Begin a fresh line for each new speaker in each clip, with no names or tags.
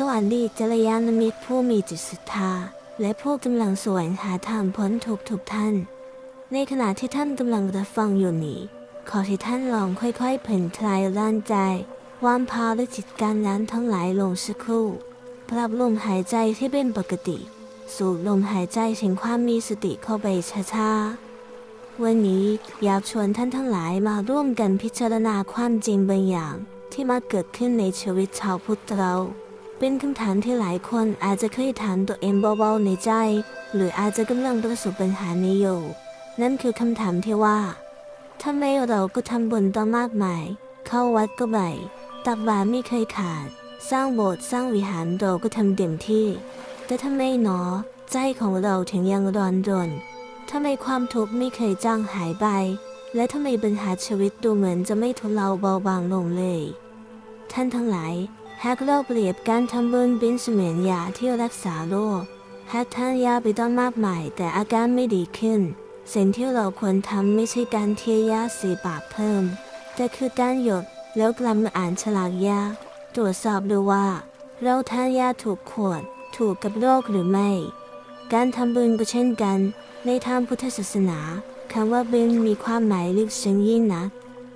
สวัสดีกัลยาณมิตรผู้มีจิตศรัทธา และผู้กำลังสวงหาทางพ้นทุกทุกท่าน ในขณะที่ท่านกำลังรับฟังอยู่นี้ ขอที่ท่านลองค่อยๆผ่อนคลายร่างใจวางภาวะจิตการงานทั้งหลายลงสักครู่ปรับลมหายใจที่เป็นปกติ สูดลมหายใจถึงความมีสติเข้าไปช้าๆวันนี้อยากชวนท่านทั้งหลายมาร่วมกันพิจารณาความจริงบางอย่างที่มาเกิดขึ้นในชีวิตชาวพุทธเรา เป็นคำถามที่หลายคนอาจจะเคยถามตัวเองเบาๆในใจ หรืออาจจะกำลังประสบปัญหานี้อยู่ นั่นคือคำถามที่ว่าทำไมเราก็ทำบุญต่อมากมาย เข้าวัดก็บ่อยตักบาตรไม่เคยขาด สร้างโบสถ์สร้างวิหารเราก็ทำเต็มที่ แต่ทำไมหนอ ใจของเราถึงยังร้อนรนทำไมความทุกข์ไม่เคยจางหายไป และทำไมปัญหาชีวิตดูเหมือนจะไม่ทุเลาเบาบางลงเลย ท่านทั้งหลาย หากเราเปรียบการทำบุญเป็นเสมือนยาที่รักษาโรคหากทานยาไปต้องมากมายแต่อาการไม่ดีขึ้น สิ่งที่เราควรทำไม่ใช่การเทียยาสีปากเพิ่ม แต่คือการหยดแล้วกลับมาอ่านฉลากยา ตรวจสอบดูว่า เราทานยาถูกขวด ถูกกับโรคหรือไม่ การทำบุญก็เช่นกัน ในทางพุทธศาสนาคำว่าบุญมีความหมายลึกซึ้งยิ่งนัก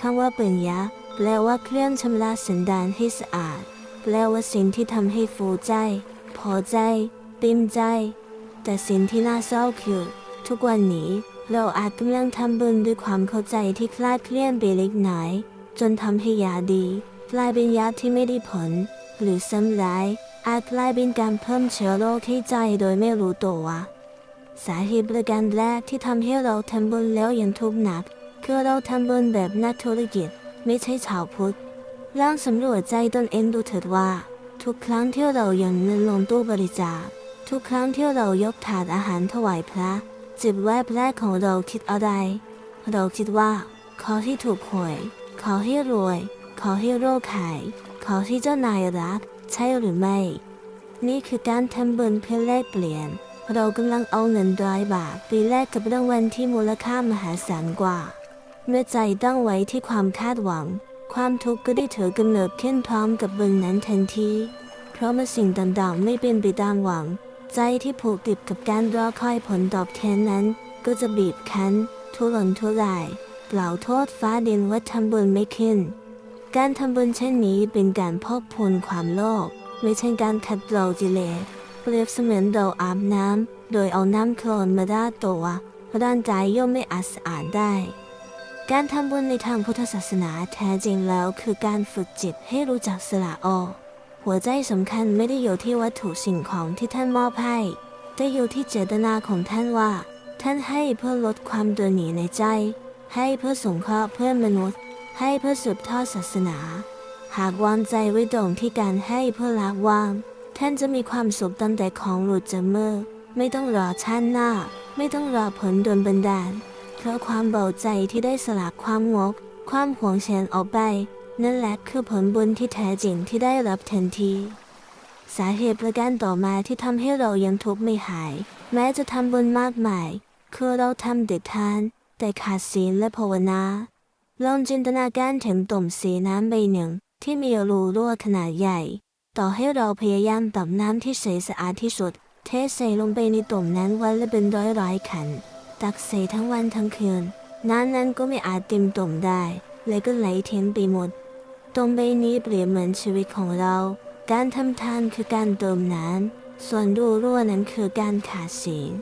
คำว่าปัญญาแปลว่าเครื่องชำระสันดานให้สะอาด แปลว่าสิ่งที่ทำให้ฟูใจ พอใจเต็มใจ แต่สิ่งที่น่าเศร้าคือ ทุกวันนี้เราอาจกำลังทำบุญด้วยความเข้าใจที่คลาดเคลื่อนไปเล็กน้อยจนทำให้ยาดีกลายเป็นยาที่ไม่ได้ผล หรือซ้ำร้ายอาจกลายเป็นการเพิ่มเชื้อโรคให้ใจโดยไม่รู้ตัวสาเหตุประการแรกที่ทำให้เราทำบุญแล้วยังทุกข์หนัก คือเราทำบุญแบบนักธุรกิจ ไม่ใช่ชาวพุทธ ลองสำรวจใจตนเองดูเถิดว่า ทุกครั้งที่เราโยนเงินลงตู้บริจาค ทุกครั้งที่เรายกถาดอาหารถวายพระ จิตแวบแรกของเราคิดอะไร เราคิดว่า ขอที่ถูกหวย ขอให้รวย ขอให้โรคหาย ขอที่เจ้านายรัก ใช่หรือไม่ นี่คือการทำบุญเพื่อแลกเปลี่ยน เรากำลังเอาเงินร้อยบาทไปแลกกับรางวัลที่มูลค่ามหาศาลกว่า เมื่อใจตั้งไว้ที่ความคาดหวัง ความทุกข์ก็ได้เถือกำเนิดขึ้นพร้อมกับบุญนั้นทันที เพราะเมื่อสิ่งต่างๆไม่เป็นไปตามหวัง ใจที่ผูกติดกับการรอคอยผลตอบแทนนั้น ก็จะบีบคั้น ทุรนทุราย เปล่าโทษฟ้าดินว่าทำบุญไม่ขึ้น การทำบุญเช่นนี้เป็นการพอกพูนความโลภไม่ใช่การขัดเกลาจิเลเปรียบเสมือนเราอาบน้ำโดยเอาน้ำโคลนมาราตัวร่างกายย่อมไม่อาจสะอาดได้ การทำบุญในทางพุทธศาสนาแท้จริงแล้วคือการฝึกจิตให้รู้จักสละออกหัวใจสำคัญไม่ได้อยู่ที่วัตถุสิ่งของที่ท่านมอบให้แต่อยู่ที่เจตนาของท่านว่า ท่านให้เพื่อลดความตัวหนีในใจ ให้เพื่อสงเคราะห์เพื่อนมนุษย์ ให้เพื่อสืบทอดศาสนา หากวางใจไว้ตรงที่การให้เพื่อละวาง ท่านจะมีความสุขตั้งแต่ของหลุดจากมือไม่ต้องรอชาติหน้า ไม่ต้องรอผลโดนบันดาล เพราะความเบาใจที่ได้สละความงก ความหวงแชนออกไป นั่นแหละคือผลบุญที่แท้จริงที่ได้รับทันที สาเหตุประการต่อมาที่ทำให้เรายังทุกข์ไม่หาย แม้จะทำบุญมากมาย คือเราทำแต่ทาน แต่ขาดศีลและภาวนาลองจินตนาการถึงตุ่มสีน้ำใบหนึ่ง ที่มีรูรั่วขนาดใหญ่ ต่อให้เราพยายามตักน้ำที่ใสสะอาดที่สุด เทใส่ลงไปในตุ่มนั้นวันละเป็นร้อยร้อยขัน ตักใส่ทั้งวันทั้งคืนน้ำนั้นก็ไม่อาจเต็มตุ่มได้ เลยก็ไหลเทยนไปหมดตุ่มใบนี้เปรียบเหมือนชีวิตของเรา การทำทานคือการเติมน้ำส่วนรูรั่วนั้นคือการขาดศีล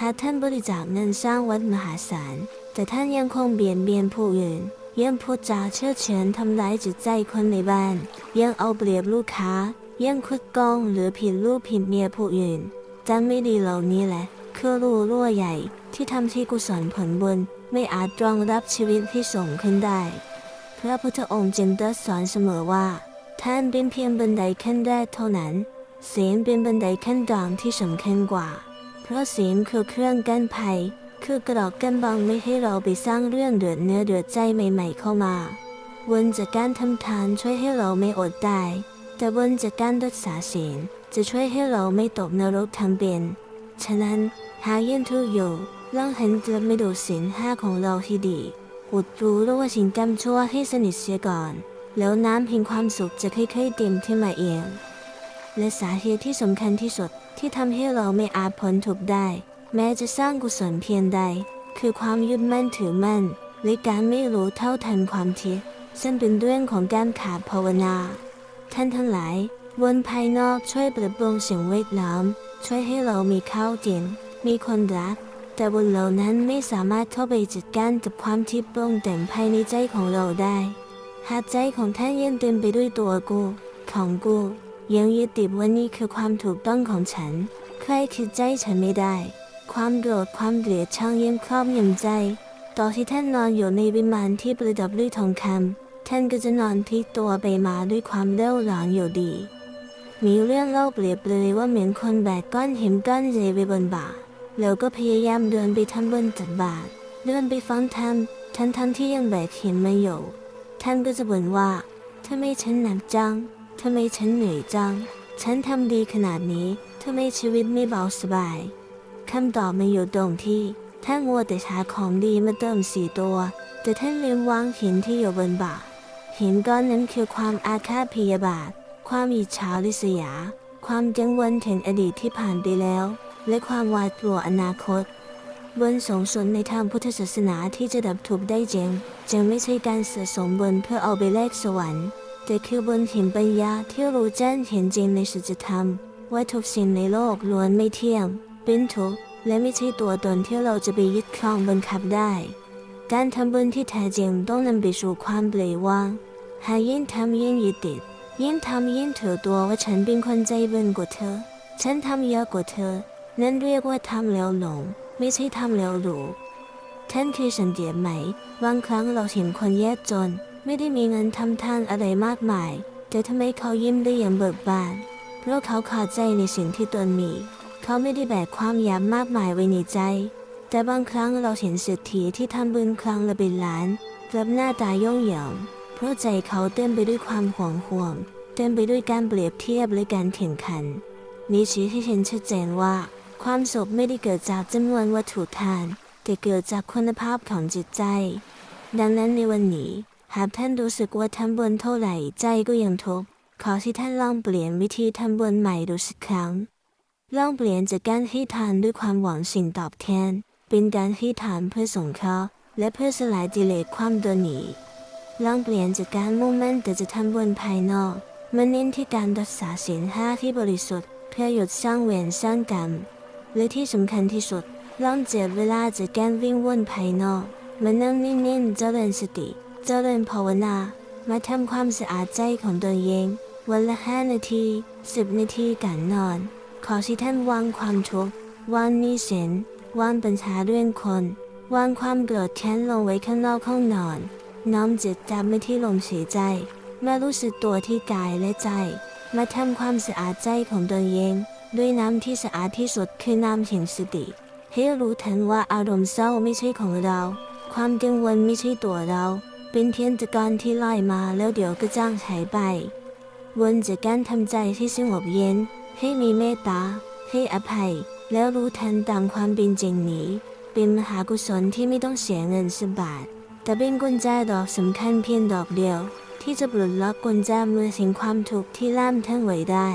หากท่านบริจาคเงินสร้างวัดมหาศาล แต่ท่านยังคงเบียดเบียนผู้อื่นยังพูดจาเชื่อเชิญทำร้ายจิตใจคนในบ้าน ยังเอาเปรียบลูกค้า ยังคุดกองหรือผิดลูกผิดเมียผู้อื่นจำไม่ดีเหล่านี้แหละ คือรูรั่วใหญ่ ที่ทำที่กุศลผลบุญไม่อาจรองรับชีวิตที่ส่งขึ้นได้ พระพุทธองค์จึงตรัสสอนเสมอว่า ท่านเป็นเพียงบันไดขั้นแรกเท่านั้นศีลเป็นบันไดขั้นกลางที่สำคัญกว่า เพราะศีลคือเครื่องกั้นภัย คือกรอกกันบังไม่ให้เราไปสร้างเรื่องเดือดเนื้อเดือดใจใหม่ๆเข้ามาบุญจากการทำทานช่วยให้เราไม่อดตาย แต่บุญจากการรักษาศีลจะช่วยให้เราไม่ตกนรกทั้งเป็น ฉะนั้นหากยังทุกข์อยู่ลองหันกลับมาดูศีลห้าของเราให้ดีอุดรู้แล้วว่าสิ่งกรรมชั่วให้สนิทเสียก่อน แล้วน้ำแห่งความสุขจะค่อยๆเต็มขึ้นมาเอง และสาเหตุที่สำคัญที่สุดที่ทำให้เราไม่อาจพ้นทุกข์ได้ แม้จะสร้างกุศลเพียงใด คือความยึดมั่นถือมั่นหรือการไม่รู้เท่าทันความคิดซึ่งเป็นเรื่องของการขาดภาวนา ท่านทั้งหลายวนภายนอกช่วยปรับปรุงสิ่งแวดล้อม ช่วยให้เรามีข้าวกิน มีคนรัก แต่บนเหล่านั้นไม่สามารถเข้าไปจัดการกับความที่ปรุงแต่งภายในใจของเราได้ หากใจของท่านยังเต็มไปด้วยตัวกู ของกูยังยึดติดว่านี่คือความถูกต้องของฉัน ใครคิดใจฉันไม่ได้ ความโกรธความเกลียดชังยังครอบงำใจ ต่อที่ท่านนอนอยู่ในวิมานที่ประดับด้วยทองคำท่านก็จะนอนพลิกตัวไปมาด้วยความเล่าร้อนอยู่ดี มีเรื่องเล่าเปรียบเลยว่าเหมือนคนแบกก้อนหินก้อนใหญ่ไปบนบ่า แล้วก็พยายามเดินไปทำบนจัดบาทเดินไปฟังธรรมทั้งทั้งที่ยังแบกหินมาอยู่ท่านก็จะบ่นว่าทำไมฉันหนักจังทำไมฉันเหนื่อยจัง ฉันทำดีขนาดนี้ทำไมชีวิตไม่เบาสบายคำตอบมันอยู่ตรงที่ท่านมัวแต่หาของดีมาเติมสีตัว แต่ท่านลืมวางหินที่อยู่บนบ่าหินก้อนนั้นคือความอาฆาตพยาบาท ความอิจฉาริษยา ความกังวลถึงอดีตที่ผ่านไปแล้ว และความหวาดกลัวอนาคต บนสงสุดในทางพุทธศาสนาที่จะดับทุกข์ได้จริงจึงไม่ใช่การสะสมบนเพื่อเอาไปแลกสวรรค์แต่คือบนเหินปัญญาที่รู้แจ้งเห็นจริงในสัจธรรม ว่าทุกสิ่งในโลกล้วนไม่เที่ยง เป็นทุกข์และไม่ใช่ตัวตนที่เราจะไปยึดครองบังคับได้ การทำบุญที่แท้จริงต้องนำไปสู่ความเปล่ยวางหายิ่งทำยิ่งยึดติด ยิ่งทำยิ่งถือตัวว่าฉันเป็นคนใจบุญกว่าเธอ ฉันทำเยอะกว่าเธอ นั่นเรียกว่าทำแล้วหลง ไม่ใช่ทำแล้วรู้ท่านเคยสังเกตไหม บางครั้งเราเห็นคนแยกจน ไม่ได้มีเงินทำทานอะไรมากมาย แต่ทำไมเขายิ้มได้อย่างเบิกบาน เพราะเขาขาดใจในสิ่งที่ตนมี เขาไม่ได้แบกความยากมากมายไว้ในใจ แต่บางครั้งเราเห็นเศรษฐีที่ทำบุญครั้งละเป็นล้านกลับหน้าตาย่องหยอง เพราะใจเขาเต็มไปด้วยความห่วงห่วง เต็มไปด้วยการเปรียบเทียบและการแข่งขัน นี้ชี้ให้เห็นชัดเจนว่า ความสุขไม่ได้เกิดจากจำนวนวัตถุทาน แต่เกิดจากคุณภาพของจิตใจ ดังนั้นในวันนี้ หากท่านรู้สึกว่าทำบุญเท่าไหร่ใจก็ยังทุกข์ขอที่ท่านลองเปลี่ยนวิธีทำบุญใหม่ดูสักครั้งลองเปลี่ยนจากการให้ทานด้วยความหวังสิ่งตอบแทน เป็นการให้ทานเพื่อสงเคราะห์และเพื่อสลายกิเลสความตนหนี ลองเปลี่ยนจากการมุ่งมั่นแต่จะทำบุญภายนอกมาเน้นที่การรักษาศีลห้าที่บริสุทธิ์เพื่อหยุดสร้างเวรสร้างกรรมและที่สำคัญที่สุดลองเจ็บเวลาจากการวิ่งวนภายนอกมานั่งนิ่งๆเจริญสติ เจริญภาวนา มาทำความสะอาดใจของตนเอง วันละห้านาทีสิบนาทีก่อนนอน ขอที่ท่านวางความทุกข์วางนี้สินวางปัญหาเรื่องคน วางความโกรธแค้นลงไว้ข้างนอกห้องนอน น้อมจิตจับไม่ที่ลมหายใจมารู้สึกตัวที่กายและใจ มาทำความสะอาดใจของตนเอง ด้วยน้ำที่สะอาดที่สุดคือน้ำแห่งสติให้รู้ทันว่าอารมณ์เศร้าไม่ใช่ของเรา ความกังวลไม่ใช่ตัวเรา เป็นเพียงตะกอนที่ลอยมาแล้วเดี๋ยวก็จางหายไป วนจากการทำใจที่สงบเย็น ให้มีเมตตา ให้อภัย แล้วรู้ทันตามความเป็นจริงนี้ เป็นมหากุศลที่ไม่ต้องเสียเงินสักบาท แต่เป็นกุญแจดอกสำคัญเพียงดอกเดียว ที่จะปลดล็อกกุญแจมือสิงความทุกข์ที่ล่ามท่านไว้ได้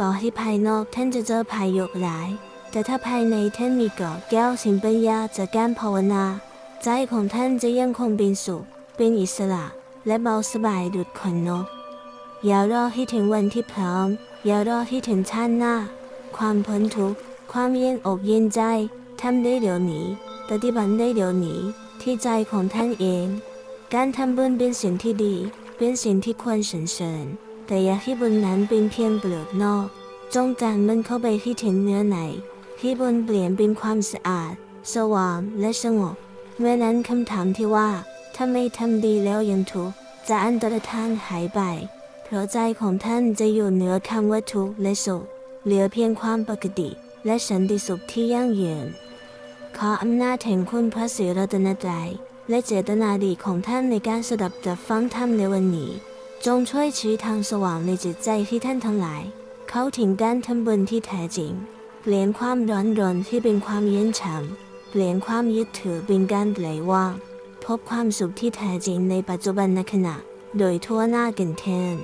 ต่อให้ภายนอกท่านจะเจอภัยโยกร้าย แต่ถ้าภายในท่านมีเกาะแก้วสินปัญญาจากการภาวนา ใจของท่านจะยังคงเป็นสุข เป็นอิสระ และเบาสบายดุดขนนก อย่ารอให้ถึงวันที่พร้อม อย่ารอให้ถึงชาติหน้า ความพ้นทุกข์ ความเย็นอกเย็นใจทำได้เดี๋ยวนี้ ปฏิบัติได้เดี๋ยวนี้ ที่ใจของท่านเอง การทำบุญเป็นสิ่งที่ดี เป็นสิ่งที่ควรสรรเสริญ แต่อย่าให้บุญนั้นเป็นเพียงเปลือกนอก จงการมันเข้าไปที่ถึงเนื้อในให้บุญเปลี่ยนเป็นความสะอาด สว่างและสงบ เมื่อนั้นคำถามที่ว่าถ้าไม่ทำดีแล้วยังทุกข์จะอันตรธานหายไป เพราะใจของท่านจะอยู่เหนือคำว่าทุกข์และสุข เหลือเพียงความปกติ และสันติสุขที่ยั่งยืน ขออำนาจแห่งคุณพระศรีรัตนตรัยและเจตนาดีของท่านในการสดับตับฟังธรรมในวันนี้ จงช่วยชี้ทางสว่างในจิตใจที่ท่านทั้งหลาย เข้าถึงการทำบุญที่แท้จริง เปลี่ยนความร้อนรนที่เป็นความเย็นฉ่ำเปลี่ยนความยึดถือเป็นการปล่อยวางพบความสุขที่แท้จริงในปัจจุบันขณะ โดยทั่วหน้ากันเทน